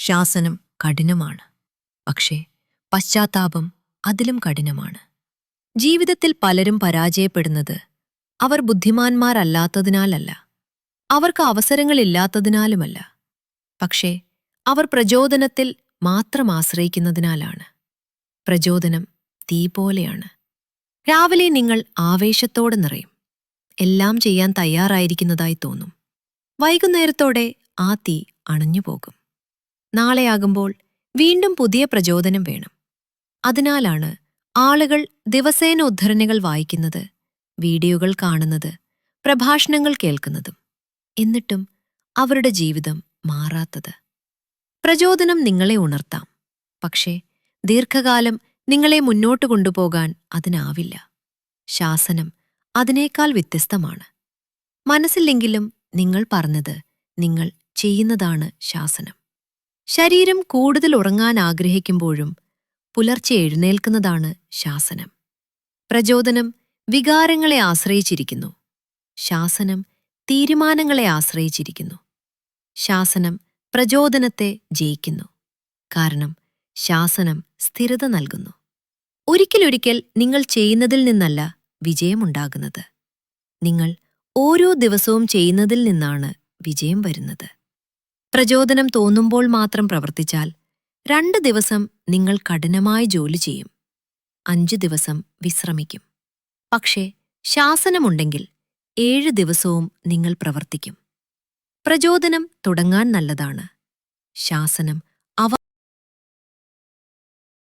ശാസനം കഠിനമാണ്. പക്ഷേ പശ്ചാത്താപം അതിലും കഠിനമാണ്. ജീവിതത്തിൽ പലരും പരാജയപ്പെടുന്നത് അവർ ബുദ്ധിമാന്മാരല്ലാത്തതിനാലല്ല. അവർക്ക് അവസരങ്ങളില്ലാത്തതിനാലുമല്ല. പക്ഷേ അവർ പ്രചോദനത്തിൽ മാത്രം ആശ്രയിക്കുന്നതിനാലാണ്. പ്രചോദനം തീ പോലെയാണ്. രാവിലെ നിങ്ങൾ ആവേശത്തോടെ നിറയും. എല്ലാം ചെയ്യാൻ തയ്യാറായിരിക്കുന്നതായി തോന്നും. വൈകുന്നേരത്തോടെ ആ തീ അണഞ്ഞുപോകും. നാളെയാകുമ്പോൾ വീണ്ടും പുതിയ പ്രചോദനം വേണം. അതിനാലാണ് ആളുകൾ ദിവസേന ഉദ്ധരണികൾ വായിക്കുന്നത് വീഡിയോകൾ കാണുന്നത് പ്രഭാഷണങ്ങൾ കേൾക്കുന്നതും എന്നിട്ടും അവരുടെ ജീവിതം മാറാത്തത്. പ്രചോദനം നിങ്ങളെ ഉണർത്താം പക്ഷേ ദീർഘകാലം നിങ്ങളെ മുന്നോട്ട് കൊണ്ടുപോകാൻ അതിനാവില്ല. ശാസനം അതിനേക്കാൾ വ്യത്യസ്തമാണ്. മനസ്സില്ലെങ്കിലും നിങ്ങൾ പറഞ്ഞത് നിങ്ങൾ ചെയ്യുന്നതാണ് ശാസനം. ശരീരം കൂടുതൽ ഉറങ്ങാൻ ആഗ്രഹിക്കുമ്പോഴും പുലർച്ചെ എഴുന്നേൽക്കുന്നതാണ് ശാസനം. പ്രചോദനം വികാരങ്ങളെ ആശ്രയിച്ചിരിക്കുന്നു. ശാസനം തീരുമാനങ്ങളെ ആശ്രയിച്ചിരിക്കുന്നു. ശാസനം പ്രചോദനത്തെ ജയിക്കുന്നു. കാരണം ശാസനം സ്ഥിരത നൽകുന്നു. ഒരിക്കലൊരിക്കൽ നിങ്ങൾ ചെയ്യുന്നതിൽ നിന്നല്ല വിജയമുണ്ടാകുന്നത്. നിങ്ങൾ ഓരോ ദിവസവും ചെയ്യുന്നതിൽ നിന്നാണ് വിജയം വരുന്നത്. പ്രചോദനം തോന്നുമ്പോൾ മാത്രം പ്രവർത്തിച്ചാൽ രണ്ട് ദിവസം നിങ്ങൾ കഠിനമായി ജോലി ചെയ്യും. അഞ്ചു ദിവസം വിശ്രമിക്കും. പക്ഷേ ശാസനമുണ്ടെങ്കിൽ ഏഴ് ദിവസവും നിങ്ങൾ പ്രവർത്തിക്കും. പ്രചോദനം തുടങ്ങാൻ നല്ലതാണ്. ശാസനം അവ